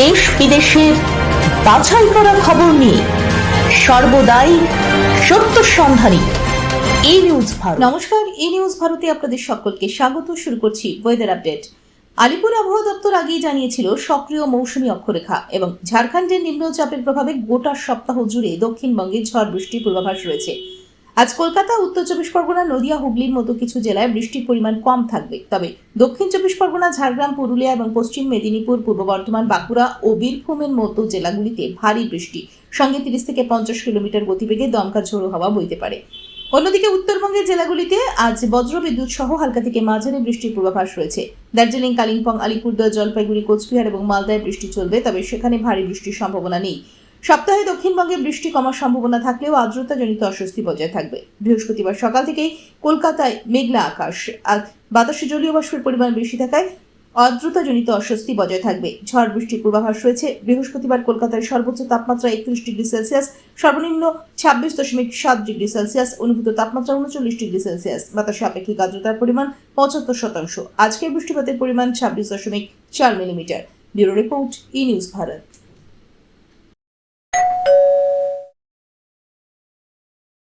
দেশ বিদেশের বাছাই করা খবর নিয়ে সর্বদাই সত্য সন্ধানী। এই নিউজ ভারত। নমস্কার ই নিউজ ভারতে আপনাদের সকলকে স্বাগত। শুরু করছি ওয়েদার আপডেট আলিপুর আবহাওয়া দপ্তর আগেই জানিয়েছিল সক্রিয় মৌসুমী অক্ষরেখা এবং ঝাড়খণ্ডের নিম্নচাপের প্রভাবে গোটা সপ্তাহ জুড়ে দক্ষিণবঙ্গে ঝড় বৃষ্টির পূর্বাভাস রয়েছে। আজ কলকাতা, উত্তর চব্বিশ পরগনা, নদিয়া, হুগলির মতো কিছু জেলায় বৃষ্টির পরিমাণ কম থাকবে। তবে দক্ষিণ চব্বিশ পরগনা, ঝাড়গ্রাম, পুরুলিয়া এবং পশ্চিম মেদিনীপুর, পূর্ব বর্ধমান, বাঁকুড়া ও বীরভূমের মতো জেলাগুলিতে ভারী বৃষ্টি। সঙ্গে তিরিশ থেকে পঞ্চাশ কিলোমিটার গতিবেগে দমকা ঝোড়ো হাওয়া বইতে পারে। অন্যদিকে উত্তরবঙ্গের জেলাগুলিতে আজ বজ্রবিদ্যুৎ সহ হালকা থেকে মাঝারি বৃষ্টির পূর্বাভাস রয়েছে। দার্জিলিং, কালিম্পং, আলিপুরদুয়ার, জলপাইগুড়ি, কোচবিহার এবং মালদায় বৃষ্টি চলবে, তবে সেখানে ভারী বৃষ্টির সম্ভাবনা নেই। সপ্তাহে দক্ষিণবঙ্গে বৃষ্টি কমার সম্ভাবনা থাকলেও আর্দ্রতাজনিত অস্বস্তি বজায় থাকবে। বৃহস্পতিবার সকাল থেকেই কলকাতায় মেঘলা আকাশ আর বাতাসে জলীয় বাষ্পের পরিমাণ বেশি থাকায় আর্দ্রতাজনিত অস্বস্তি বজায় থাকবে। ঝড় বৃষ্টির পূর্বাভাস রয়েছে। বৃহস্পতিবার কলকাতার সর্বোচ্চ তাপমাত্রা একত্রিশ ডিগ্রি সেলসিয়াস, সর্বনিম্ন ছাব্বিশ দশমিক সাত ডিগ্রি সেলসিয়াস, অনুভূত তাপমাত্রা উনচল্লিশ ডিগ্রি সেলসিয়াস। বাতাসে আপেক্ষিক আর্দ্রতার পরিমাণ পঁচাত্তর শতাংশ। আজকের বৃষ্টিপাতের পরিমাণ ছাব্বিশ দশমিক চার millimetre. Bureau report, E news Bharat.